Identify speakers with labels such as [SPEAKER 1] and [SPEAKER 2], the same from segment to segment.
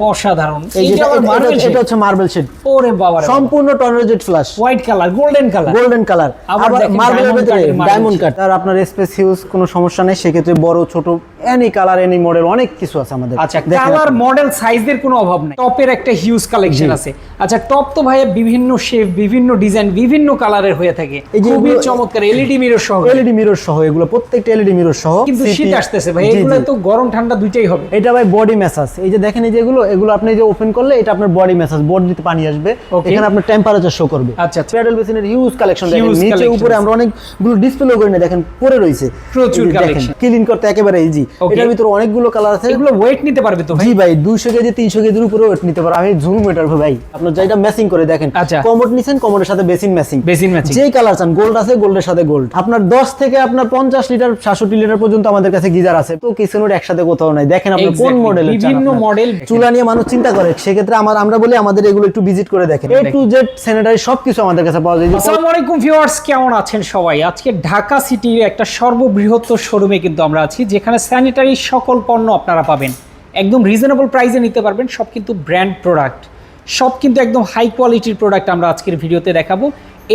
[SPEAKER 1] অসাধারণ।
[SPEAKER 2] এটা- হচ্ছে মার্বেল শেড
[SPEAKER 1] ওরে বাবা।
[SPEAKER 2] সম্পূর্ণ টর্নেজেট flush
[SPEAKER 1] white colour golden colour
[SPEAKER 2] golden colour
[SPEAKER 1] আবার
[SPEAKER 2] মার্বেলের ভিতরে ডায়মন্ড কাট আর আপনার স্পেস হিউজ কোনো সমস্যা নেই। সেক্ষেত্রে বড় ছোট এনি কালার এনি মডেল অনেক কিছু আছে আমাদের।
[SPEAKER 1] আচ্ছা কালার মডেল সাইজের কোনো অভাব নেই। টপের একটা হিউজ কালেকশন আছে। আচ্ছা টপ তো ভাইয়া বিভিন্ন শেপ বিভিন্ন ডিজাইন বিভিন্ন কালারের হয়ে থাকে।
[SPEAKER 2] এই যে
[SPEAKER 1] খুবই চমৎকার এলইডি মিরর সহ।
[SPEAKER 2] এলইডি মিরর সহ এগুলো প্রত্যেকটা এলইডি মিরর সহ।
[SPEAKER 1] কিন্তু শীত আসতেছে ভাই এগুলো তো গরম ঠান্ডা দুইটাই হবে।
[SPEAKER 2] এটা ভাই বডি ম্যাসাজ এই যে দেখেন এই যে এগুলো আপনি যে ওপেন করলে এটা আপনার বডি ম্যাসাজ বডি দিতে পানি আসবে। এখানে আপনার টেম্পারেচার শো করবে।
[SPEAKER 1] আচ্ছা, আচ্ছা।
[SPEAKER 2] প্যাডেল বেসিনের হিউজ কালেকশন দেখেন। নিচে উপরে। আমরা অনেকগুলো ডিসপ্লে করে দেখেন পড়ে রয়েছে।
[SPEAKER 1] প্রচুর collection।
[SPEAKER 2] ক্লিন করতে একেবারে ইজি এটার ভিতরে অনেকগুলো কালার আছে।
[SPEAKER 1] এগুলো ওয়েট নিতে পারবে তো ভাই?
[SPEAKER 2] জি ভাই দুইশো কেজি তিনশো কেজির উপরে ওয়েট নিতে পারো আমি ঝুম মেটার ভাই আপনার যেটা ম্যাচিং করে দেখেন।
[SPEAKER 1] আচ্ছা।
[SPEAKER 2] কমোড নিছেন কমোডের সাথে বেসিন ম্যাচিং
[SPEAKER 1] বেসিন ম্যাচিং
[SPEAKER 2] যেই কালার চান গোল্ড আছে গোল্ডের সাথে গোল্ড আপনার দশ থেকে আপনার পঞ্চাশ লিটার সাতষট্টি লিটার পর্যন্ত আমাদের কাছে গিজার আছে। তো কিচেনের একসাথে কোথাও নাই। দেখেন আপনি কোন মডেল
[SPEAKER 1] বিভিন্ন মডেল
[SPEAKER 2] চুলা নিয়ে মানুষ চিন্তা করে সেক্ষেত্রে আমার আমরা বলি আমাদের এগুলো একটু ভিজিট করে দেখেন। এ টু জেড স্যানিটারি সবকিছু আমাদের কাছে পাওয়া যায়।
[SPEAKER 1] আসসালামু আলাইকুম ভিউয়ার্স কেমন আছেন সবাই? আজকে ঢাকা সিটির একটা সর্ববৃহত্তর শোরুমে কিন্তু আমরা আছি যেখানে স্যানিটারি সকল পণ্য আপনারা পাবেন। একদম রিজনেবল প্রাইসে নিতে পারবেন সব কিন্তু ব্র্যান্ড প্রোডাক্ট সব কিন্তু একদম হাই কোয়ালিটির প্রোডাক্ট আমরা আজকের ভিডিওতে দেখাবো।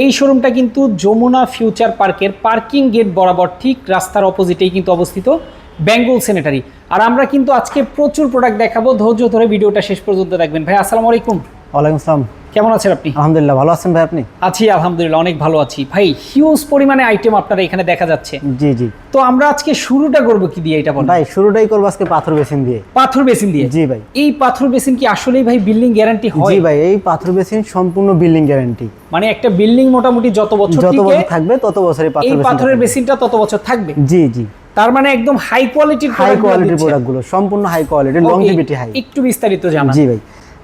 [SPEAKER 1] এই শোরুমটা কিন্তু যমুনা ফিউচার পার্কের পার্কিং গেট বরাবর ঠিক রাস্তার অপোজিটেই কিন্তু অবস্থিত। বেঙ্গল স্যানিটারি আর আমরা কিন্তু আজকে প্রচুর প্রোডাক্ট দেখাবো। ধৈর্য ধরে ভিডিওটা শেষ পর্যন্ত দেখবেন। ভাই আসসালামু আলাইকুম।
[SPEAKER 2] ওয়ালাইকুম আসসালাম।
[SPEAKER 1] কেমন আছেন আপনি?
[SPEAKER 2] আলহামদুলিল্লাহ ভালো আছেন ভাই আপনি?
[SPEAKER 1] আছি আলহামদুলিল্লাহ অনেক ভালো আছি। ভাই হিউজ পরিমাণে আইটেম আপনারা এখানে দেখা যাচ্ছে।
[SPEAKER 2] জি জি।
[SPEAKER 1] তো আমরা আজকে শুরুটা করব কি দিয়ে এটা বলেন?
[SPEAKER 2] ভাই শুরুটাই করব আজকে পাথর বেসিন দিয়ে।
[SPEAKER 1] পাথর বেসিন দিয়ে?
[SPEAKER 2] জি ভাই।
[SPEAKER 1] এই পাথর বেসিন কি আসলেই ভাই বিল্ডিং গ্যারান্টি হয়?
[SPEAKER 2] জি ভাই এই পাথর বেসিন সম্পূর্ণ বিল্ডিং গ্যারান্টি
[SPEAKER 1] মানে একটা বিল্ডিং মোটামুটি যত বছর
[SPEAKER 2] যত বছর থাকবে তত বছরই পাথর
[SPEAKER 1] এই পাথরের বেসিনটা তত বছর থাকবে?
[SPEAKER 2] জি জি।
[SPEAKER 1] তার মানে একদম হাই কোয়ালিটির
[SPEAKER 2] হাই কোয়ালিটির প্রোডাক্টগুলো সম্পূর্ণ হাই কোয়ালিটি লংজিভিটি হাই
[SPEAKER 1] একটু বিস্তারিত জানা
[SPEAKER 2] জি ভাই।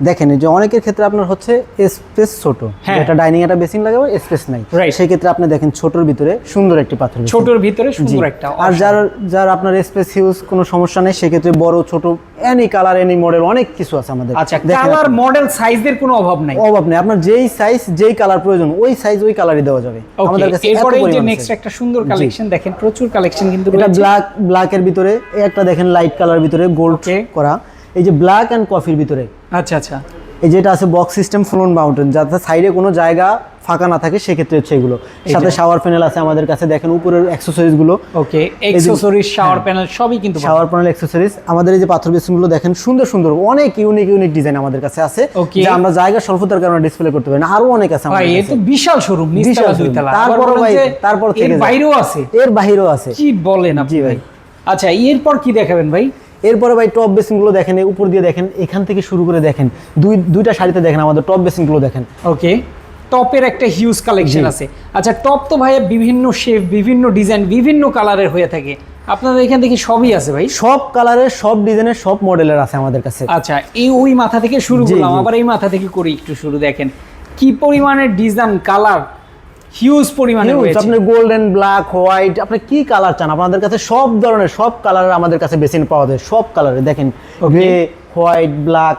[SPEAKER 2] দেখেন যে অনেকের ক্ষেত্রে আপনার হচ্ছে স্পেস ছোট।
[SPEAKER 1] হ্যাঁ।
[SPEAKER 2] এটা ডাইনিং একটা বেসিন লাগাবো স্পেস নাই। সেই ক্ষেত্রে আপনি দেখেন ছোটর ভিতরে সুন্দর একটি পাথর
[SPEAKER 1] ছোটর ভিতরে সুন্দর একটা
[SPEAKER 2] আর যার যার আপনার স্পেস হিউজ কোনো সমস্যা নেই সেক্ষেত্রে বড় ছোট এনি কালার এনি মডেল অনেক কিছু আছে আমাদের।
[SPEAKER 1] আচ্ছা কালার মডেল সাইজের কোনো অভাব নাই?
[SPEAKER 2] অভাব নেই। আপনার যেই সাইজ যেই কালার প্রয়োজন ওই সাইজ ওই কালারই দেওয়া যাবে। আমাদের কাছে
[SPEAKER 1] এরপরে এই যে নেক্সট একটা সুন্দর কালেকশন দেখেন প্রচুর কালেকশন কিন্তু
[SPEAKER 2] এটা
[SPEAKER 1] রয়েছে।
[SPEAKER 2] ব্ল্যাক ব্ল্যাকের ভিতরে একটা দেখেন লাইট কালার ভিতরে গোল্ড. করা। এই যে ব্ল্যাক অ্যান্ড কফির ভিতরে।
[SPEAKER 1] আচ্ছা আচ্ছা।
[SPEAKER 2] এই যেটা আছে বক্স সিস্টেম ফ্লোন মাউন্টেন যাতে সাইডে কোনো জায়গা ফাঁকা না থাকে সেক্ষেত্রে হচ্ছে এগুলো। সাথে শাওয়ার প্যানেল আছে আমাদের কাছে দেখেন উপরের অ্যাক্সেসরিজগুলো।
[SPEAKER 1] ওকে এক্সেসরিজ শাওয়ার প্যানেল সবই কিন্তু
[SPEAKER 2] শাওয়ার প্যানেল অ্যাক্সেসরিজ আমাদের এই যে পাথর বেসিনগুলো দেখেন সুন্দর সুন্দর। অনেক ইউনিক ইউনিক ডিজাইন আমাদের কাছে আছে. যা আমরা জায়গা স্বল্পতার কারণে ডিসপ্লে করতে পারি না। আরও অনেক আছে
[SPEAKER 1] ভাই
[SPEAKER 2] আমাদের
[SPEAKER 1] এ
[SPEAKER 2] কাছে।
[SPEAKER 1] তো বিশাল শোরুম নিচতলা
[SPEAKER 2] বিশাল।
[SPEAKER 1] দুইতলা
[SPEAKER 2] তারপরও
[SPEAKER 1] আবার বলেন
[SPEAKER 2] ভাই, তারপর
[SPEAKER 1] এর
[SPEAKER 2] থেকে
[SPEAKER 1] বাইরেও আছে?
[SPEAKER 2] এর বাহিরেও আছে।
[SPEAKER 1] কি বলেন আপনি ভাই?
[SPEAKER 2] ভাই।
[SPEAKER 1] আচ্ছা এরপর কি দেখাবেন ভাই?
[SPEAKER 2] এরপরে ভাই টপ বেসিনগুলো দেখেন উপর দিয়ে দেখেন এখান থেকে শুরু করে দেখেন দুই দুইটা শাড়িতে দেখেন আমাদের টপ বেসিনগুলো দেখেন।
[SPEAKER 1] ওকে টপের একটা হিউজ কালেকশন আছে। আচ্ছা টপ তো ভাই বিভিন্ন শেপ বিভিন্ন ডিজাইন বিভিন্ন কালারের হয়ে থাকে। আপনাদের এখান থেকে সবই আছে ভাই?
[SPEAKER 2] সব কালারের সব ডিজাইনের সব মডেলের আছে আমাদের কাছে।
[SPEAKER 1] আচ্ছা এই ওই মাথা থেকে শুরু করলাম। আবার এই মাথা থেকে করি একটু শুরু দেখেন। কি পরিমাণের ডিজাইন কালার হিউজ পরিমাণে রয়েছে।
[SPEAKER 2] আপনি গোল্ডেন ব্ল্যাক হোয়াইট আপনি কি কালার চান? আপনাদের কাছে সব ধরনের সব কালারের আমাদের কাছে বেসিন পাওয়া যায় সব কালারে দেখেন গ্রে হোয়াইট ব্ল্যাক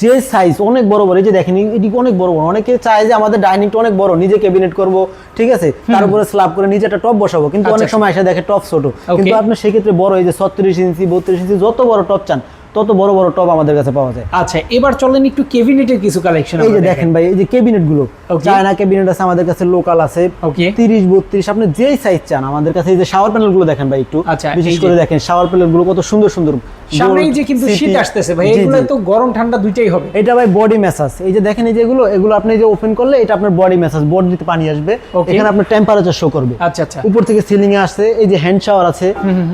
[SPEAKER 2] যে সাইজ অনেক বড় বড় এই যে দেখেন এটি অনেক বড় বড়। অনেকে চায় যে আমাদের ডাইনিংটা অনেক বড় নিজে ক্যাবিনেট করব ঠিক আছে? তার উপরে স্ল্যাব করে নিজে একটা টপ বসাবো। কিন্তু অনেক
[SPEAKER 1] আচ্ছা।
[SPEAKER 2] সময় এসে দেখে টপ ছোট। কিন্তু আপনি সেক্ষেত্রে বড় এই যে ছত্রিশ ইঞ্চি বত্রিশ ইঞ্চি যত বড় টপ চান তত বড় বড় টপ আমাদের কাছে পাওয়া যায়।
[SPEAKER 1] আচ্ছা এবার চলেন একটু কেবিনেটের কিছু কালেকশন
[SPEAKER 2] এই যে দেখেন ভাই এই যে
[SPEAKER 1] ক্যাবিনেটগুলো
[SPEAKER 2] চায়না ক্যাবিনেট আছে আমাদের কাছে লোকাল আছে
[SPEAKER 1] ওকে
[SPEAKER 2] তিরিশ বত্রিশ আপনি যেই সাইজ চান আমাদের কাছে এই যে শাওয়ার প্যানেলগুলো দেখেন ভাই একটু।
[SPEAKER 1] আচ্ছা,
[SPEAKER 2] বিশেষ করে দেখেন শাওয়ার প্যানেলগুলো কত সুন্দর সুন্দর
[SPEAKER 1] সামনেই যে কিন্তু শীত আসতেছে ভাই এগুলো তো গরম ঠান্ডা দুইটাই হবে।
[SPEAKER 2] এটা ভাই বডি ম্যাসাজ এই যে দেখেন এই যেগুলো এগুলো আপনি যে ওপেন করলে এটা আপনার বডি ম্যাসাজ বডি দিতে পানি আসবে। এখানে আপনার টেম্পারেচার শো করবে।
[SPEAKER 1] আচ্ছা আচ্ছা।
[SPEAKER 2] উপর থেকে সিলিং এ আসছে এই যে হ্যান্ড শাওয়ার আছে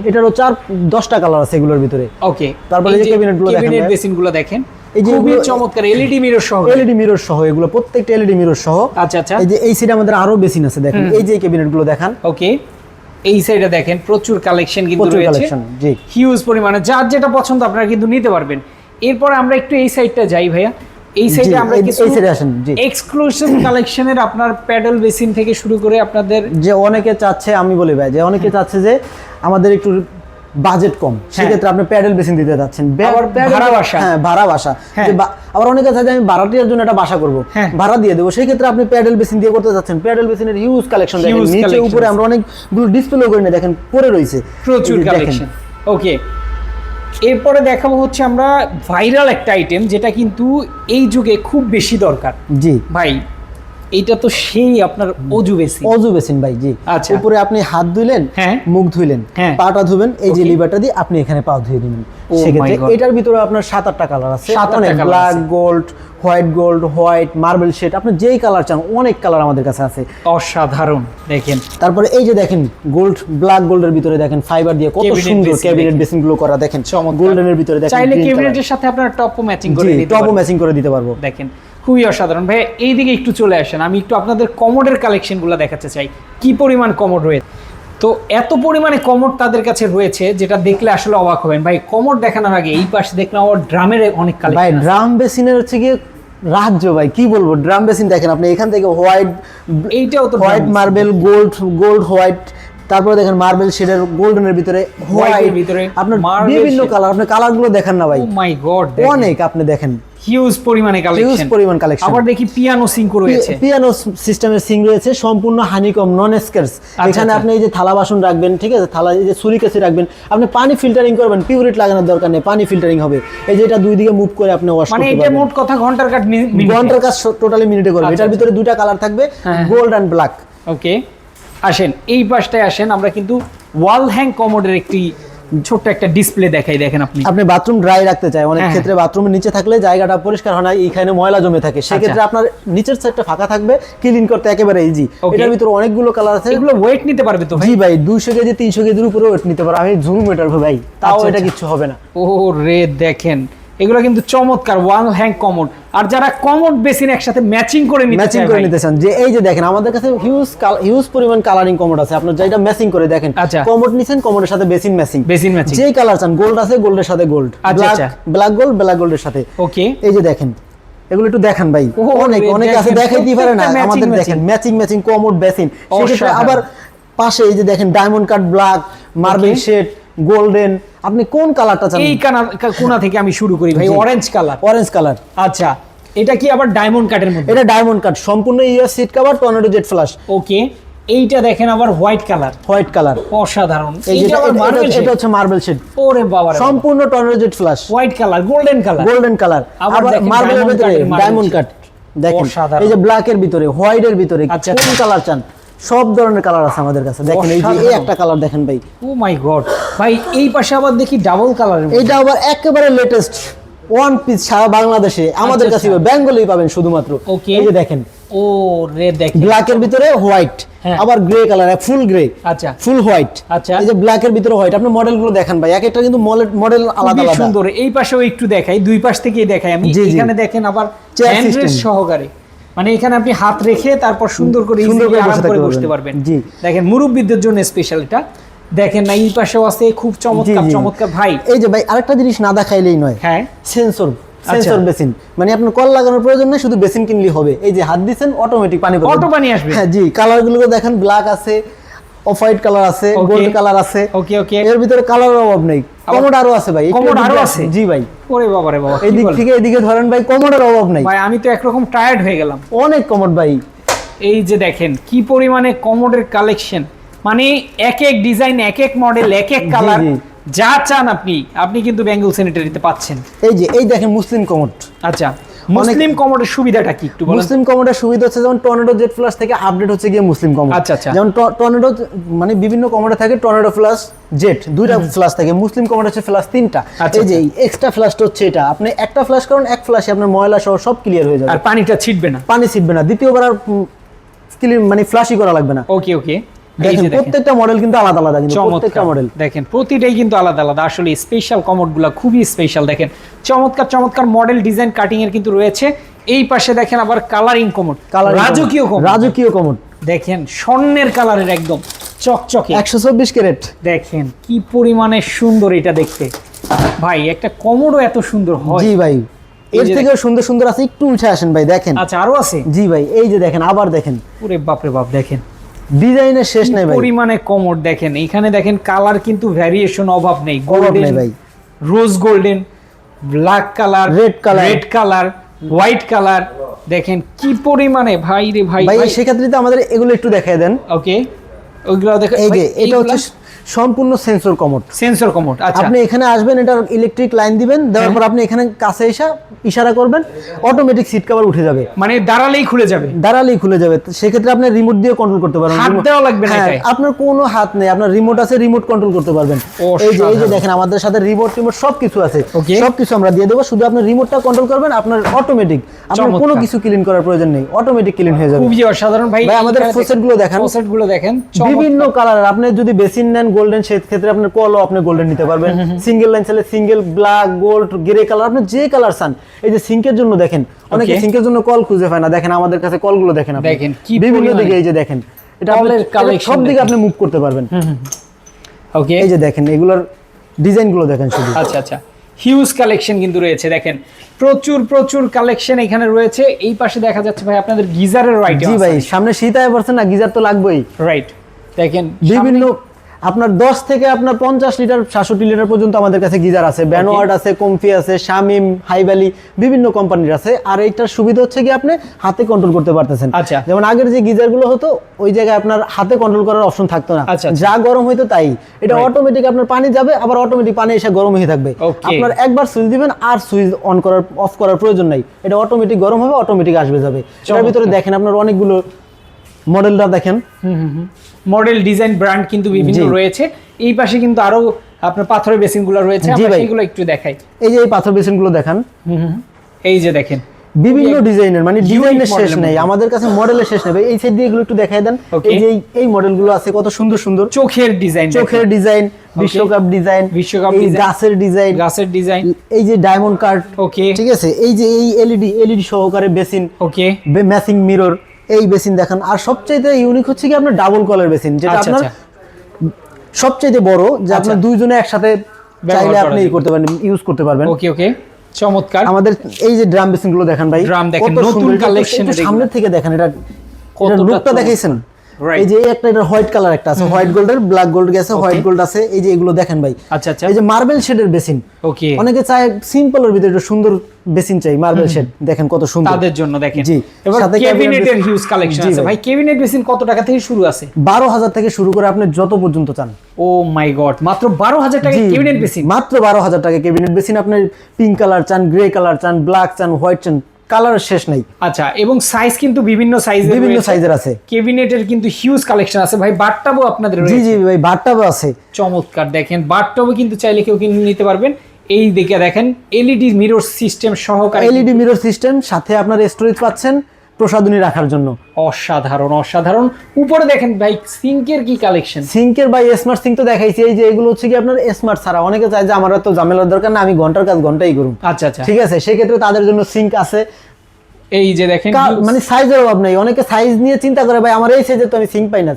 [SPEAKER 2] এটারও চার দশটা কালার আছে এগুলোর ভিতরে।
[SPEAKER 1] ওকে
[SPEAKER 2] তারপরে এই যে cabinet গুলো দেখেন
[SPEAKER 1] ক্যাবিনেট বেসিনগুলো দেখেন
[SPEAKER 2] এই যে
[SPEAKER 1] চমৎকার এলইডি মিরর সহ।
[SPEAKER 2] এলইডি মিরর সহ এগুলো প্রত্যেকটা এলইডি মিরর সহ।
[SPEAKER 1] আচ্ছা আচ্ছা।
[SPEAKER 2] এই যে এই সাইডে আমাদের আরও বেসিন আছে দেখেন। এই যে ক্যাবিনেটগুলো দেখান।
[SPEAKER 1] ওকে এই সাইডে দেখেন প্রচুর কালেকশন কিন্তু রয়েছে। হিউজ পরিমাণে। যার যেটা পছন্দ আপনারা কিন্তু নিতে পারবেন। এরপর আমরা একটু এই সাইডটা যাই ভাইয়া। এই সাইডে আমরা কিছু
[SPEAKER 2] এই সাইডে আসেন, জি।
[SPEAKER 1] এক্সক্লুসিভ কালেকশনের আপনার প্যাডেল বেসিন থেকে শুরু করে আপনাদের
[SPEAKER 2] যে অনেকে চাচ্ছে আমি বলি ভাই যে অনেকে চাচ্ছে যে আমাদের একটু বাজেট কম। সেক্ষেত্রে আপনি প্যাডেল বেসিন দিতে যাচ্ছেন।
[SPEAKER 1] ভাড়া বাসা।
[SPEAKER 2] হ্যাঁ ভাড়া বাসা।
[SPEAKER 1] হ্যাঁ।
[SPEAKER 2] আবার অনেকে যে আমি ভাড়াটিয়ার জন্য একটা বাসা করব।
[SPEAKER 1] হ্যাঁ।
[SPEAKER 2] ভাড়া দিয়ে দেবো। সেই ক্ষেত্রে আপনি প্যাডেল বেসিন দিয়ে করতে যাচ্ছেন। প্যাডেল বেসিনের হিউজ কালেকশন দেখেন। নিচে উপরে আমরা অনেকগুলো ডিসপ্লে করে নিয়ে দেখেন পরে রয়েছে।
[SPEAKER 1] প্রচুর। কালেকশন ওকে এরপরে দেখাবো হচ্ছে আমরা ভাইরাল একটা আইটেম যেটা কিন্তু এই যুগে খুব বেশি দরকার।
[SPEAKER 2] জি।
[SPEAKER 1] ভাই এইটা তো সেই আপনার অজু বেশি
[SPEAKER 2] অজু বেসিন ভাই জি।
[SPEAKER 1] আচ্ছা।
[SPEAKER 2] উপরে আপনি হাত ধুইলেন
[SPEAKER 1] হ্যাঁ।
[SPEAKER 2] মুখ ধুইলেন
[SPEAKER 1] হ্যাঁ।
[SPEAKER 2] পাটা ধুবেন এই যে লিভারটা দিয়ে আপনি এখানে পা ধুয়ে দিবেন
[SPEAKER 1] Oh
[SPEAKER 2] সেক্ষেত্রে এটার ভিতরে আপনার সাত আটটা কালার আছে।
[SPEAKER 1] সাত
[SPEAKER 2] অনেক black gold white gold white marble shade আপনি যেই কালার চান অনেক কালার আমাদের কাছে আছে।
[SPEAKER 1] অসাধারণ দেখেন।
[SPEAKER 2] তারপরে এই যে দেখেন গোল্ড ব্ল্যাক গোল্ডের ভিতরে দেখেন ফাইবার দিয়ে কত সুন্দর ক্যাবিনেট বেসিনগুলো করা দেখেন। গোল্ডেনের ভিতরে দেখেন
[SPEAKER 1] চাইলে ক্যাবিনেটের সাথে আপনার টপও ম্যাচিং করে
[SPEAKER 2] জি
[SPEAKER 1] দিতে
[SPEAKER 2] টপও ম্যাচিং করে দিতে পারব।
[SPEAKER 1] দেখেন খুবই অসাধারণ। ভাই এইদিকে একটু চলে আসেন। আমি একটু আপনাদের কমোডের কালেকশনগুলো দেখাতে চাই। কি পরিমাণ কমোড রয়েছে? তো এত পরিমাণে কমোড তাদের কাছে রয়েছে যেটা দেখলে আসলে অবাক হবেন। ভাই কমোড দেখানোর আগে এই পাশে দেখলাম আমার ড্রামের অনেক কালেকশন ভাই
[SPEAKER 2] ড্রাম বেসিনের হচ্ছে গিয়ে রাজ্য ভাই কি বলব? ড্রাম বেসিন দেখেন আপনি এখান থেকে হোয়াইট
[SPEAKER 1] এইটাও তো
[SPEAKER 2] white marble gold gold white তারপরে দেখেন মার্বেল শেডের গোল্ডেনের ভিতরে হোয়াইট।
[SPEAKER 1] এর ভিতরে
[SPEAKER 2] আপনার বিভিন্ন কালার আপনি কালারগুলো দেখেন না ভাই।
[SPEAKER 1] ও মাই গড
[SPEAKER 2] অনেক আপনি দেখেন।
[SPEAKER 1] হিউজ পরিমাণে কালেকশন হিউজ
[SPEAKER 2] পরিমাণ collection।
[SPEAKER 1] আবার দেখি পিয়ানো সিঙ্কো রয়েছে।
[SPEAKER 2] পিয়ানো সিস্টেমের সিং রয়েছে সম্পূর্ণ হানিকম নন স্কের্স এখানে
[SPEAKER 1] আচ্ছা।
[SPEAKER 2] আপনি এই যে থালা বাসন রাখবেন ঠিক আছে? থালা এই যে ছুরি কাছে রাখবেন আপনি পানি ফিল্টারিং করবেন পিউরিট লাগানোর দরকার নেই পানি ফিল্টারিং হবে। এই যে এটা দুই দিকে মুভ করে আপনি ওয়াশ
[SPEAKER 1] মানে এটা মোট কথা ঘণ্টার কাট
[SPEAKER 2] ঘণ্টার কাজ টোটালি মিনিটে করবে
[SPEAKER 1] আচ্ছা,
[SPEAKER 2] এটার ভিতরে দুইটা কালার থাকবে। গোল্ড এন্ড ব্ল্যাক
[SPEAKER 1] ওকে আসেন এই পাশটায় আসেন আমরা কিন্তু ওয়াল হ্যাং কমোডের একটি ছোট্ট একটা ডিসপ্লে দেখাই দেখেন আপনি।
[SPEAKER 2] আপনি বাথরুম ড্রাই রাখতে চাই অনেক
[SPEAKER 1] হ্যাঁ,
[SPEAKER 2] ক্ষেত্রে বাথরুমের নিচে থাকলে জায়গাটা পরিষ্কার হয় না এইখানে ময়লা জমে থাকে। সেক্ষেত্রে
[SPEAKER 1] আচ্ছা।
[SPEAKER 2] আপনার নিচের সাইডটা ফাঁকা থাকবে ক্লিন করতে একেবারে ইজি. এটার ভিতরে অনেকগুলো কালার আছে।
[SPEAKER 1] এগুলো ওয়েট নিতে পারবে তো ভাই?
[SPEAKER 2] জি ভাই দুইশো কেজি তিনশো কেজির উপরে ওয়েট নিতে পারবে আমি ঝুম মেটার ভাই তাও
[SPEAKER 1] আচ্ছা,
[SPEAKER 2] এটা
[SPEAKER 1] কিছু
[SPEAKER 2] কিচ্ছু হবে না।
[SPEAKER 1] ও রে দেখেন এগুলো কিন্তু চমৎকার ওয়াল হ্যাং কমোড আর যারা কমোড বেসিন একসাথে ম্যাচিং করে নিতে
[SPEAKER 2] ম্যাচিং করে নিতে চান। যে এই যে দেখেন আমাদের কাছে হিউজ হিউজ পরিমাণ কালারিং কমোড আছে। আপনার যেটা ম্যাচিং করে দেখেন
[SPEAKER 1] আচ্ছা।
[SPEAKER 2] কমোড নিছেন কমোডের সাথে বেসিন ম্যাচিং
[SPEAKER 1] বেসিন ম্যাচিং
[SPEAKER 2] যেই কালার চান গোল্ড আছে গোল্ডের সাথে গোল্ড
[SPEAKER 1] আচ্ছা,
[SPEAKER 2] ব্ল্যাক
[SPEAKER 1] আচ্ছা।
[SPEAKER 2] গোল্ড ব্ল্যাক গোল্ডের সাথে।
[SPEAKER 1] ওকে
[SPEAKER 2] এই যে দেখেন এগুলো একটু দেখান ভাই। অনেক অনেক আছে দেখাইতে পারে না। আমাদের দেখেন ম্যাচিং ম্যাচিং কমোড বেসিন আবার পাশে এই যে দেখেন diamond cut black marble. Shade golden আপনি কোন কালারটা চান?
[SPEAKER 1] এই কানা থেকে আমি শুরু করি ভাই অরেঞ্জ কালার
[SPEAKER 2] অরেঞ্জ কালার
[SPEAKER 1] আচ্ছা এটা কি আবার ডায়মন্ড কাটের মধ্যে?
[SPEAKER 2] এটা ডায়মন্ড কাট সম্পূর্ণ ইয়ার seat cover tornado jet flush
[SPEAKER 1] okay এইটা দেখেন আবার হোয়াইট কালার
[SPEAKER 2] হোয়াইট কালার
[SPEAKER 1] অসাধারণ।
[SPEAKER 2] এটা-
[SPEAKER 1] মার্বেল
[SPEAKER 2] এটা- এটা হচ্ছে মার্বেল শেড
[SPEAKER 1] ওরে বাবা।
[SPEAKER 2] সম্পূর্ণ tornado jet flush
[SPEAKER 1] white colour golden colour
[SPEAKER 2] golden colour
[SPEAKER 1] আবার
[SPEAKER 2] মার্বেলের ভিতরে ডায়মন্ড কাট দেখেন এই যে ব্ল্যাক এর ভিতরে হোয়াইট এর ভিতরে
[SPEAKER 1] আচ্ছা,
[SPEAKER 2] কোন। কালার চান? সব ধরনের কালার আছে আমাদের কাছে। দেখেন এই যে এই একটা কালার দেখেন ভাই।
[SPEAKER 1] ও মাই গড ভাই এই পাশে আবার দেখি ডাবল কালারের
[SPEAKER 2] এইটা আবার একেবারে লেটেস্ট ওয়ান পিস সারা বাংলাদেশে আমাদের
[SPEAKER 1] আচ্ছা,
[SPEAKER 2] কাছে
[SPEAKER 1] আচ্ছা।
[SPEAKER 2] বেঙ্গলেই পাবেন শুধুমাত্র।
[SPEAKER 1] Okay.
[SPEAKER 2] এই যে দেখেন।
[SPEAKER 1] ও রে দেখি
[SPEAKER 2] ব্ল্যাক এর ভিতরে হোয়াইট
[SPEAKER 1] হ্যাঁ।
[SPEAKER 2] আবার গ্রে কালার ফুল গ্রে
[SPEAKER 1] আচ্ছা।
[SPEAKER 2] ফুল হোয়াইট
[SPEAKER 1] আচ্ছা।
[SPEAKER 2] এই যে ব্ল্যাক এর ভিতরে হোয়াইট আপনি মডেলগুলো দেখেন ভাই। এক একটা কিন্তু মডেল আলাদা আলাদা।
[SPEAKER 1] সুন্দর। এই পাশেও একটু দেখাই দুই পাশ থেকেই দেখাই। আমি। এখানে দেখেন আবার
[SPEAKER 2] Chair
[SPEAKER 1] সহকারে। মানে এখানে আপনি হাত রেখে তারপর সুন্দর করে
[SPEAKER 2] সুন্দর করে
[SPEAKER 1] আরাম করে বসতে
[SPEAKER 2] পারবেন। জি।
[SPEAKER 1] দেখেন মুরব্বীদের জন্য স্পেশাল এটা দেখেন না এই পাশেও আছে খুব চমৎকার। চমৎকার ভাই
[SPEAKER 2] এই যে ভাই আরেকটা জিনিস না দেখাইলেই নয়
[SPEAKER 1] হ্যাঁ
[SPEAKER 2] সেন্সর
[SPEAKER 1] আচ্ছা।
[SPEAKER 2] সেন্সর বেসিন মানে আপনার কল লাগানোর প্রয়োজন নেই শুধু বেসিন কিনলেই হবে এই যে হাত দিচ্ছেন অটোমেটিক পানি
[SPEAKER 1] অটো পানি আসবে?
[SPEAKER 2] হ্যাঁ জি কালারগুলো দেখেন ব্ল্যাক আছে অফ হোয়াইট কালার আছে গোল্ড কালার আছে।
[SPEAKER 1] ওকে ওকে
[SPEAKER 2] এর ভিতরে কালারের অভাব নেই। কমোড আরও আছে ভাই
[SPEAKER 1] Commode
[SPEAKER 2] আরও
[SPEAKER 1] আছে?
[SPEAKER 2] জি ভাই।
[SPEAKER 1] ওরে বাবা রে বাবা
[SPEAKER 2] এই দিক থেকে এদিকে ধরেন ভাই কমোডের অভাব নাই।
[SPEAKER 1] ভাই আমি তো একরকম টায়ার্ড হয়ে গেলাম।
[SPEAKER 2] অনেক কমোড ভাই।
[SPEAKER 1] এই যে দেখেন কি পরিমাণে কমোডের কালেকশন মানে এক এক ডিজাইন এক এক মডেল এক এক কালার। যা চান আপনি আপনি কিন্তু বেঙ্গল স্যানিটারিতে পাচ্ছেন।
[SPEAKER 2] এই যে এই দেখেন মুসলিম কমোড
[SPEAKER 1] আচ্ছা মুসলিম কমোডের সুবিধাটা কি একটু
[SPEAKER 2] মুসলিম কমোডের সুবিধা হচ্ছে যেমন টর্নেডো জেট প্লাস থেকে আপডেট হচ্ছে গিয়ে মুসলিম কমোড
[SPEAKER 1] আচ্ছা, আচ্ছা।
[SPEAKER 2] যেমন টর্নেডো মানে বিভিন্ন কমোডে থাকে টর্নেডো প্লাস জেট দুইটা ফ্লাশ থাকে মুসলিম কমোড হচ্ছে ফ্লাশ তিনটা।
[SPEAKER 1] আচ্ছা,
[SPEAKER 2] এই যে এক্সট্রা ফ্লাশটা হচ্ছে এটা। আপনি একটা ফ্লাশ করেন এক ফ্লাশে আপনার ময়লা সহ সব ক্লিয়ার হয়ে যাবে।
[SPEAKER 1] আর পানিটা ছিটবে না।
[SPEAKER 2] পানি ছিটবে না। দ্বিতীয়বার আর মানে ফ্লাশই করা লাগবে না।
[SPEAKER 1] ওকে ওকে
[SPEAKER 2] দেখেন প্রত্যেকটা মডেল কিন্তু আলাদা আলাদা কিন্তু প্রত্যেকটা মডেল
[SPEAKER 1] দেখেন প্রতিটাই কিন্তু আলাদা আলাদা। আসলে স্পেশাল কমোডগুলো খুবই স্পেশাল দেখেন। চমৎকার চমৎকার মডেল ডিজাইন কাটিং এর কিন্তু রয়েছে। এই পাশে দেখেন আবার কালারিং কমোড
[SPEAKER 2] কালার
[SPEAKER 1] রাজকীয় কমোড
[SPEAKER 2] রাজকীয় কমোড
[SPEAKER 1] দেখেন স্বর্ণের কালারের একদম চকচকে।
[SPEAKER 2] একশো চব্বিশ ক্যারেট
[SPEAKER 1] দেখেন কি পরিমাণে সুন্দর এটা দেখতে। ভাই একটা কমোডও এত সুন্দর হয়।
[SPEAKER 2] জি ভাই এর থেকেও সুন্দর সুন্দর আছে একটু উঠে আসেন ভাই দেখেন।
[SPEAKER 1] আচ্ছা আরও আছে?
[SPEAKER 2] জি ভাই এই যে দেখেন আবার দেখেন।
[SPEAKER 1] ওরে বাপরে বাপ দেখেন।
[SPEAKER 2] ডিজাইনের শেষ নাই ভাই।
[SPEAKER 1] পরিমাণে কমোড দেখেন? এখানে দেখেন কালার কিন্তু ভ্যারিয়েশন অভাব নেই। গোল্ডেন
[SPEAKER 2] ভাই।
[SPEAKER 1] Rose golden black colour
[SPEAKER 2] red colour
[SPEAKER 1] red colour white colour দেখেন কি পরিমাণে ভাই রে ভাই।
[SPEAKER 2] ভাই সেক্ষেত্রে তো আমাদের এগুলো একটু দেখাই দেন।
[SPEAKER 1] ওকে ওইগুলো দেখেন
[SPEAKER 2] এই যে এটা হচ্ছে সম্পূর্ণ সেন্সর কমোড
[SPEAKER 1] সেন্সর কমোড আচ্ছা।
[SPEAKER 2] আপনি এখানে আসবেন এটার ইলেকট্রিক লাইন দিবেন দেওয়ার
[SPEAKER 1] হ্যাঁ।
[SPEAKER 2] পর আপনি এখানে কাছে এসে ইশারা করবেন অটোমেটিক সিট কভার উঠে যাবে।
[SPEAKER 1] মানে দাঁড়ালেই খুলে যাবে।
[SPEAKER 2] দাঁড়ালেই খুলে যাবে। সেক্ষেত্রে আপনি রিমোট দিয়ে কন্ট্রোল করতে পারবেন।
[SPEAKER 1] হাত দেওয়া লাগবে না
[SPEAKER 2] হ্যাঁ, আপনার কোনো হাত নেই আপনার রিমোট আছে রিমোট কন্ট্রোল করতে পারবেন। এই যে এই যে দেখেন আমাদের সাথে রিমোট রিমোট সবকিছু আছে. সবকিছু আমরা দিয়ে দেবো শুধু আপনার রিমোটটা কন্ট্রোল করবেন আপনার অটোমেটিক আপনার কোনো কিছু ক্লিন করার প্রয়োজন নেই অটোমেটিক ক্লিন হয়ে যাবে।
[SPEAKER 1] খুবই অসাধারণ। ভাই
[SPEAKER 2] ভাই, আমাদের faucet গুলো দেখান।
[SPEAKER 1] ফসেটগুলো দেখেন।
[SPEAKER 2] বিভিন্ন কালার আপনি যদি বেসিন নেন গোল্ডেন সেক্ষেত্রে আপনার কলও আপনি গোল্ডেন নিতে পারবেন। সিঙ্গেল লাইন চাইলে single black gold grey colour আপনি যে কালার চান। এই যে সিঙ্কের জন্য দেখেন অনেকে সিঙ্কের জন্য কল খুঁজে পায় না। দেখেন আমাদের কাছে কলগুলো দেখেন আপনি। বিভিন্ন দিকে এই যে দেখেন এটা আপনি সব দিকে আপনি মুভ করতে পারবেন।
[SPEAKER 1] ওকে
[SPEAKER 2] এই যে দেখেন এগুলোর ডিজাইনগুলো দেখেন শুধু।
[SPEAKER 1] আচ্ছা আচ্ছা। হিউজ কালেকশন কিন্তু রয়েছে দেখেন। প্রচুর প্রচুর কালেকশন এখানে রয়েছে। এই পাশে দেখা যাচ্ছে ভাই আপনাদের গিজারের রাইট
[SPEAKER 2] জি ভাই সামনে শীত আয় পড়ছে না গিজার তো লাগবেই।
[SPEAKER 1] রাইট দেখেন
[SPEAKER 2] বিভিন্ন আপনার 10 থেকে আপনার 50 লিটার 67 লিটার পর্যন্ত আমাদের কাছে গিজার আছে ব্যানোয়ার্ড আছে কমফি আছে শামিম হাইভ্যালি বিভিন্ন কোম্পানির আছে। আর এইটার সুবিধা হচ্ছে কি আপনি হাতে কন্ট্রোল করতে পারতেছেন।
[SPEAKER 1] আচ্ছা।
[SPEAKER 2] যেমন আগের যে গিজারগুলো হতো ওই জায়গায় আপনার হাতে কন্ট্রোল করার অপশন থাকতো না।
[SPEAKER 1] আচ্ছা, আচ্ছা।
[SPEAKER 2] যা গরম হইতো তাই। এটা অটোমেটিক আপনার পানি যাবে আবার অটোমেটিক পানি এসে গরম হয়ে থাকবে। আপনার একবার সুইচ দিবেন আর সুইচ অন করার অফ করার প্রয়োজন নাই। এটা অটোমেটিক গরম হবে অটোমেটিক আসবে যাবে। এটার ভিতরে দেখেন আপনার অনেকগুলো মডেলটা দেখেন।
[SPEAKER 1] মডেল ডিজাইন ব্র্যান্ড কিন্তু বিভিন্ন রয়েছে। এই পাশে কিন্তু আরও আপনার পাথরের বেসিনগুলো রয়েছে আমরা। সেগুলো একটু দেখাই।
[SPEAKER 2] এই যে এই পাথর বেসিনগুলো দেখান
[SPEAKER 1] এই যে দেখেন।
[SPEAKER 2] বিভিন্ন ডিজাইনের মানে ডিজাইনের শেষ নেই। আমাদের কাছে মডেলের শেষ নেই। এই সাইড দিয়ে এগুলো একটু দেখাই দেন। এই যে এই- মডেলগুলো আছে কত সুন্দর সুন্দর।
[SPEAKER 1] চোখের ডিজাইন
[SPEAKER 2] চোখের ডিজাইন বিশ্বকাপ ডিজাইন
[SPEAKER 1] বিশ্বকাপ
[SPEAKER 2] এই
[SPEAKER 1] design।
[SPEAKER 2] গাছের ডিজাইন।
[SPEAKER 1] গাছের ডিজাইন।
[SPEAKER 2] এই যে ডায়মন্ড কার্ড।
[SPEAKER 1] ওকে
[SPEAKER 2] ঠিক আছে? এই যে এই এলইডি এলইডি সহকারে বেসিন।
[SPEAKER 1] ওকে
[SPEAKER 2] ম্যাচিং মিরর এই বেসিন দেখান। আর সবচাইতে ইউনিক হচ্ছে কি আপনার ডাবল কলার বেসিন যেটা
[SPEAKER 1] আচ্ছা
[SPEAKER 2] আপনার
[SPEAKER 1] সবচেয়ে
[SPEAKER 2] সবচাইতে বড় যে আপনার
[SPEAKER 1] আচ্ছা।
[SPEAKER 2] দুইজনে একসাথে চাইলে আপনি করতে পারেন ইউজ করতে পারবেন।
[SPEAKER 1] ওকে ওকে। চমৎকার।
[SPEAKER 2] আমাদের এই যে ড্রাম বেসিনগুলো দেখেন ভাই
[SPEAKER 1] ড্রাম দেখেন, নতুন কালেকশন
[SPEAKER 2] সামনের থেকে দেখেন এটা
[SPEAKER 1] কতটা
[SPEAKER 2] লুকটা দেখাইছেন. এই যে একটা এটা হোয়াইট কালার একটা আছে হোয়াইট গোল্ডের ব্ল্যাক গোল্ড গেছে হোয়াইট গোল্ড আছে এই যে এগুলো দেখেন ভাই।
[SPEAKER 1] আচ্ছা আচ্ছা।
[SPEAKER 2] এই যে মার্বেল শেডের বেসিন।
[SPEAKER 1] ওকে
[SPEAKER 2] অনেকে চায় সিম্পলের ভিতরে একটা সুন্দর বেসিন চাই মার্বেল শেড। দেখেন কত সুন্দর।
[SPEAKER 1] তাদের জন্য দেখেন।
[SPEAKER 2] জি।
[SPEAKER 1] এবার ক্যাবিনেটের হিউজ কালেকশন আছে।
[SPEAKER 2] ভাই।
[SPEAKER 1] ক্যাবিনেট বেসিন কত টাকা থেকে শুরু আছে?
[SPEAKER 2] বারো হাজার থেকে শুরু করে আপনি যত পর্যন্ত চান।
[SPEAKER 1] ও মাই গড মাত্র বারো হাজার টাকা
[SPEAKER 2] জি,
[SPEAKER 1] ক্যাবিনেট বেসিন?
[SPEAKER 2] মাত্র বারো হাজার টাকা ক্যাবিনেট বেসিন। আপনি পিঙ্ক কালার চান গ্রে কালার চান ব্ল্যাক চান হোয়াইট চান কালার শেষ নাই।
[SPEAKER 1] আচ্ছা এবং সাইজ কিন্তু বিভিন্ন সাইজ
[SPEAKER 2] বিভিন্ন সাইজের আছে।
[SPEAKER 1] কেবিনেটের কিন্তু হিউজ কালেকশন আছে। ভাই বাটটাবও আপনাদের
[SPEAKER 2] জি জি ভাই বাটটাবও আছে।
[SPEAKER 1] চমৎকার দেখেন বাটটাবও কিন্তু চাইলে কেউ কিনে নিতে পারবেন। এই দিকে দেখেন এলইডি মিরর সিস্টেম সহকারে
[SPEAKER 2] এলইডি মিরর সিস্টেম সাথে আপনার স্টোরেজ পাচ্ছেন। প্রসাধনী রাখার জন্য।
[SPEAKER 1] অসাধারণ অসাধারণ। উপরে দেখেন ভাই সিঙ্কের কি কালেকশন
[SPEAKER 2] সিঙ্কের বা স্মার্ট সিঙ্ক তো দেখাইছি এই যে এগুলো হচ্ছে কি আপনার স্মার্ট ছাড়া। অনেকে চায় যে আমার তো ঝামেলার দরকার না আমি ঘণ্টার কাজ ঘন্টাই করুন
[SPEAKER 1] আচ্ছা আচ্ছা।
[SPEAKER 2] ঠিক আছে সেক্ষেত্রে তাদের জন্য সিঙ্ক আছে।
[SPEAKER 1] এই যে দেখেন
[SPEAKER 2] মানে সাইজের অভাব নেই। অনেকে সাইজ নিয়ে চিন্তা করে ভাই আমার এই সাইজে তো আমি সিঙ্ক পাই না।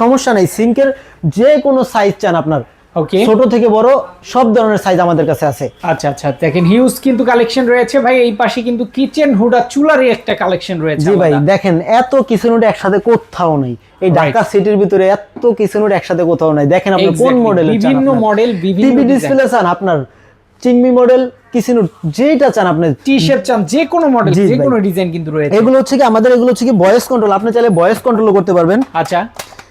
[SPEAKER 2] সমস্যা নাই সিঙ্কের যে কোনো সাইজ চান আপনার।
[SPEAKER 1] ওকে
[SPEAKER 2] ছোট থেকে বড় সব ধরনের সাইজ আমাদের কাছে আছে।
[SPEAKER 1] আচ্ছা আচ্ছা। দেখেন হিউজ কিন্তু কালেকশন রয়েছে ভাই। এই পাশে কিন্তু কিচেন হুডা চুলারই একটা কালেকশন রয়েছে
[SPEAKER 2] জি ভাই দেখেন এত কিচেন হুড একসাথে কোথাও নেই। এই ঢাকা সিটির ভিতরে এত কিচেন হুড একসাথে কোথাও নাই। দেখেন আপনি কোন মডেলের
[SPEAKER 1] বিভিন্ন মডেল বিভিন্ন ডিসপ্লে
[SPEAKER 2] চান আপনার? চিংমি মডেল কিচেন যেটা চান আপনি।
[SPEAKER 1] টি শার্ট চান যে কোনো মডেল যে কোনো ডিজাইন কিন্তু রয়েছে।
[SPEAKER 2] এগুলো হচ্ছে কি আমাদের এগুলো হচ্ছে কি ভয়েস কন্ট্রোল আপনি চাইলে ভয়েস কন্ট্রোল করতে পারবেন।
[SPEAKER 1] আচ্ছা।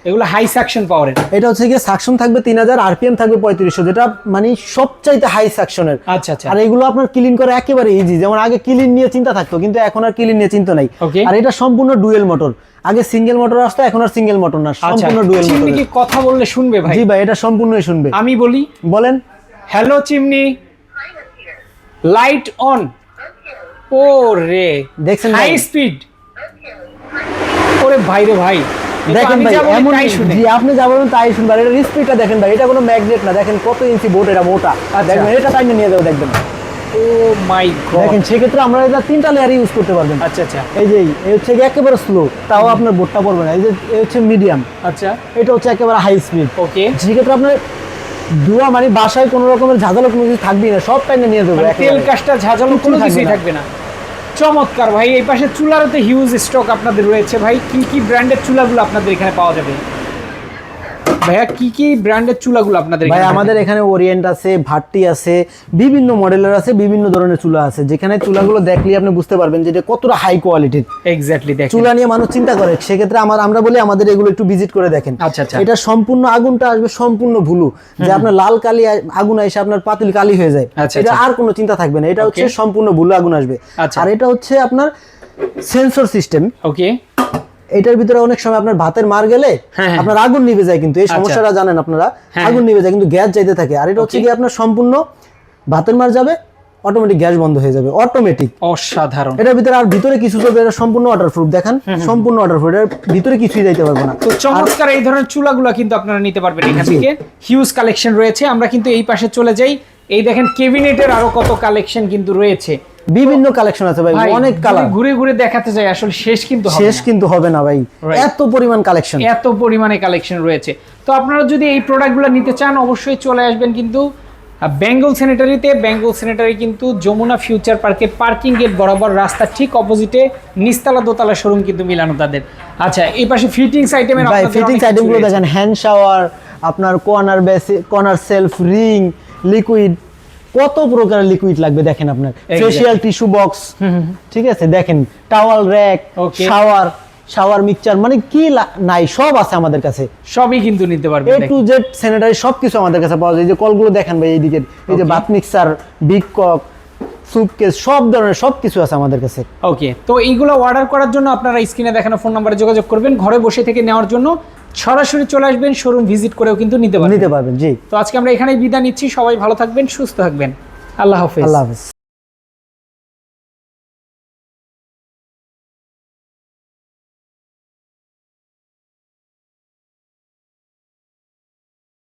[SPEAKER 1] এগুলো হাই সাকশন পাওয়ারের
[SPEAKER 2] এটা হচ্ছে কি সাকশন থাকবে তিন হাজার আরপিএম থাকবে পঁয়ত্রিশশো যেটা মানে সবচাইতে হাই সাকশনের
[SPEAKER 1] আচ্ছা আচ্ছা।
[SPEAKER 2] আর এগুলো আপনার ক্লিন করা একেবারে ইজি যেমন আগে ক্লিন নিয়ে চিন্তা থাকতো কিন্তু এখন আর ক্লিন নিয়ে চিন্তা নাই। আর এটা সম্পূর্ণ ডুয়েল মোটর আগে সিঙ্গেল মোটর আসতো এখন আর সিঙ্গেল মোটর না
[SPEAKER 1] আচ্ছা।
[SPEAKER 2] সম্পূর্ণ ডুয়েল মোটর
[SPEAKER 1] কি কথা বললে শুনবে ভাই?
[SPEAKER 2] জি ভাই এটা সম্পূর্ণই শুনবে।
[SPEAKER 1] আমি বলি
[SPEAKER 2] বলেন।
[SPEAKER 1] Hello chimney. লাইট অন ও রে
[SPEAKER 2] দেখছেন
[SPEAKER 1] হাই স্পিড ওরে ভাই রে ভাই।
[SPEAKER 2] দেখেন ভাই এমন জি আপনি যা বলবেন তাই শুনবেন। এটা স্পিডটা দেখেন ভাই এটা কোনো ম্যাগনেট না। দেখেন কত ইঞ্চি বোট এটা মোটা
[SPEAKER 1] আচ্ছা।
[SPEAKER 2] দেখবেন এটা টাইমে নিয়ে যাবে দেখবেন।
[SPEAKER 1] Oh my god.
[SPEAKER 2] দেখেন সেক্ষেত্রে আমরা এটা তিনটা লেয়ার ইউজ করতে পারবেন।
[SPEAKER 1] আচ্ছা আচ্ছা।
[SPEAKER 2] এই যে এই হচ্ছে একেবারে স্লো তাও আপনার বোটটা পড়বে না। এই যে এই হচ্ছে মিডিয়াম
[SPEAKER 1] আচ্ছা।
[SPEAKER 2] এটা হচ্ছে একেবারে হাই স্পিড
[SPEAKER 1] ওকে
[SPEAKER 2] সেক্ষেত্রে আপনার ধোয়া মানে বাসায় কোনো রকমের ঝাঁঝালো কোনো কিছু থাকবেই না সব টাইমে নিয়ে যাবে
[SPEAKER 1] মানে তেল। কাজটা ঝাঁঝালো কোনো কিছুই থাকবে না। চমৎকার ভাই। এই পাশে চুলারতে হিউজ স্টক আপনাদের রয়েছে ভাই। কি কি ব্র্যান্ডের চুলাগুলো আপনাদের এখানে পাওয়া যাবে? ভাইয়া কি কি ব্র্যান্ডের চুলাগুলো আপনাদের
[SPEAKER 2] ভাই আমাদের এখানে ওরিয়েন্ট আছে ভাট্টি আছে বিভিন্ন মডেলের আছে বিভিন্ন ধরনের চুলা আছে। যেখানে চুলাগুলো দেখলে আপনি বুঝতে পারবেন যে এটা কতটা হাই কোয়ালিটির
[SPEAKER 1] এক্স্যাক্টলি দেখেন।
[SPEAKER 2] চুলা নিয়ে মানুষ চিন্তা করে সেক্ষেত্রে আমার আমরা বলি আমাদের এগুলো একটু ভিজিট করে দেখেন।
[SPEAKER 1] আচ্ছা, আচ্ছা।
[SPEAKER 2] এটা সম্পূর্ণ আগুনটা আসবে সম্পূর্ণ ভুলু। যে আপনার লাল কালি আগুন এসে আপনার পাতিল কালি হয়ে যায়।
[SPEAKER 1] আচ্ছা,
[SPEAKER 2] এটা
[SPEAKER 1] আচ্ছা।
[SPEAKER 2] আর কোনো চিন্তা থাকবে না। এটা হচ্ছে সম্পূর্ণ ভুলু আগুন আসবে।
[SPEAKER 1] আচ্ছা।
[SPEAKER 2] আর এটা হচ্ছে আপনার সেন্সর সিস্টেম
[SPEAKER 1] ওকে
[SPEAKER 2] এটার ভিতরে অনেক সময় আপনার ভাতের মার গেলে
[SPEAKER 1] হ্যাঁ, হ্যাঁ।
[SPEAKER 2] আপনার আগুন নিভে যায় কিন্তু এই
[SPEAKER 1] আচ্ছা।
[SPEAKER 2] সমস্যাটা জানেন আপনারা
[SPEAKER 1] হ্যাঁ।
[SPEAKER 2] আগুন নিভে যায় কিন্তু গ্যাস যাইতে থাকে। আর এটা হচ্ছে কি আপনার সম্পূর্ণ ভাতের মার যাবে অটোমেটিক গ্যাস বন্ধ হয়ে যাবে অটোমেটিক
[SPEAKER 1] অসাধারণ।
[SPEAKER 2] এটার ভিতরে আর ভিতরে কিছু চলবে এটা সম্পূর্ণ ওয়াটারপ্রুফ দেখেন সম্পূর্ণ ওয়াটারপ্রুফ এটার ভিতরে কিছুই যাইতে পারবে না।
[SPEAKER 1] তো চমৎকার এই ধরনের চুলাগুলো কিন্তু আপনারা নিতে পারবেন এখান থেকে। হিউজ কালেকশন রয়েছে। আমরা কিন্তু এই পাশে চলে যাই। এই দেখেন কেবিনেটের আরও কত কালেকশন কিন্তু রয়েছে।
[SPEAKER 2] বিভিন্ন কালেকশন আছে ভাই অনেক কালার
[SPEAKER 1] ঘুরে ঘুরে দেখাতে চাই আসলে শেষ কিন্তু
[SPEAKER 2] শেষ কিন্তু হবে না ভাই। এত পরিমাণ কালেকশন
[SPEAKER 1] এত পরিমাণে কালেকশন রয়েছে। তো আপনারা যদি এই প্রোডাক্টগুলো নিতে চান অবশ্যই চলে আসবেন কিন্তু বেঙ্গল স্যানিটারিতে বেঙ্গল সেনেটারি কিন্তু যমুনা ফিউচার পার্কের পার্কিং গেট বরাবর রাস্তা ঠিক অপোজিটে নিস্তালা দোতলা শোরুম কিন্তু মিলানো তাদের। আচ্ছা এই পাশে ফিটিংস আইটেমের
[SPEAKER 2] ফিটিংস আইটেমগুলো দেখেন হ্যান্ড শাওয়ার আপনার corner basin corner shelf ring liquid কত প্রকার লিকুইড লাগবে দেখেন আপনার। ফেশিয়াল টিস্যু বক্স ঠিক আছে? দেখেন towel rack shower shower mixture মানে কি নাই সব আছে আমাদের কাছে।
[SPEAKER 1] সবই কিন্তু নিতে
[SPEAKER 2] এ
[SPEAKER 1] পারবেন
[SPEAKER 2] টু জেড স্যানিটারি সবকিছু আমাদের কাছে পাওয়া যায়। এই যে কলগুলো দেখেন ভাই এইদিকে এই যে. বাথ মিক্সার বিগ কক সুপকেস সব ধরনের সবকিছু আছে আমাদের কাছে।
[SPEAKER 1] ওকে তো এইগুলো অর্ডার করার জন্য আপনারা স্ক্রিনে দেখানো ফোন নাম্বারে যোগাযোগ করবেন। ঘরে বসে থেকে নেওয়ার জন্য সরাসরি চলে আসবেন শোরুম ভিজিট করেও কিন্তু নিতে পারবেন।
[SPEAKER 2] নিতে পারবেন জি।
[SPEAKER 1] তো আজকে আমরা এখানেই বিদায় নিচ্ছি সবাই ভালো থাকবেন সুস্থ থাকবেন। আল্লাহ হাফেজ।
[SPEAKER 2] আল্লাহ হাফেজ।